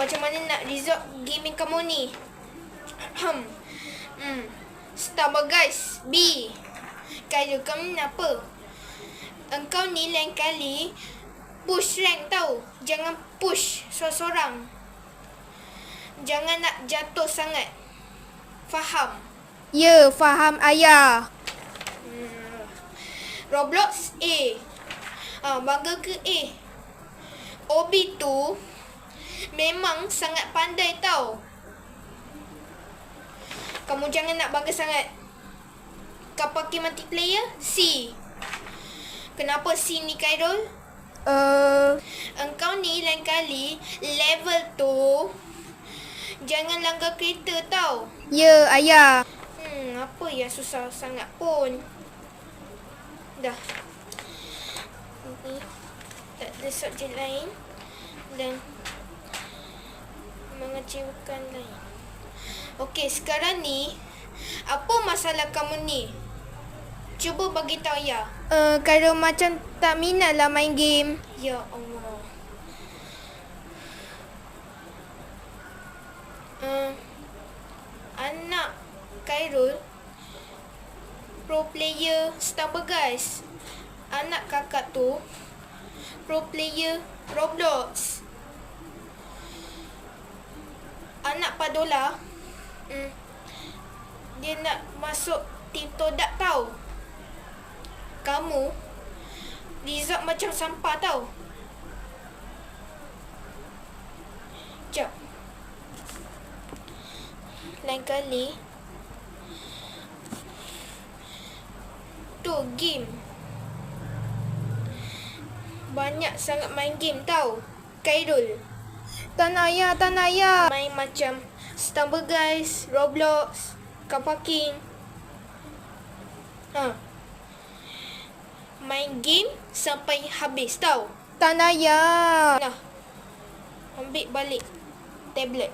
macam mana nak result gaming kamu ni? Ahem. hmm. Star guys. B. Kaya kamu ni apa? Engkau ni lain kali push rank tau. Jangan push seorang-seorang. Jangan nak jatuh sangat. Faham? Ya, faham ayah. Hmm. Roblox A. Ah, bangga ke A? Obi tu memang sangat pandai tau. Kamu jangan nak bangga sangat. Kau pakai multiplayer? C. Kenapa C ni Khairul? Uh, Engkau ni lain kali level tu jangan langgar kereta tau. ya, ayah. Hmm, apa yang susah sangat pun. Dah. Ni. Tak ada subjek lain. Dan mengecewakan lain. Okey, sekarang ni apa masalah kamu ni? Cuba bagi tahu ya. Uh, kalau macam tak minat lah main game. Ya Allah. Uh, anak Khairul pro player Stumble guys. Anak kakak tu pro player Roblox. Anak Padola hmm, dia nak masuk tim Todak tau. Kamu result macam sampah tau. Jap. Lain kali. Tu game. Banyak sangat main game tau. Kairul. Ayah, nak ayah. Main macam Stumble Guys, Roblox, Car Parking. Ha. Main game sampai habis tau. Ayah. Nah. Ambil balik tablet.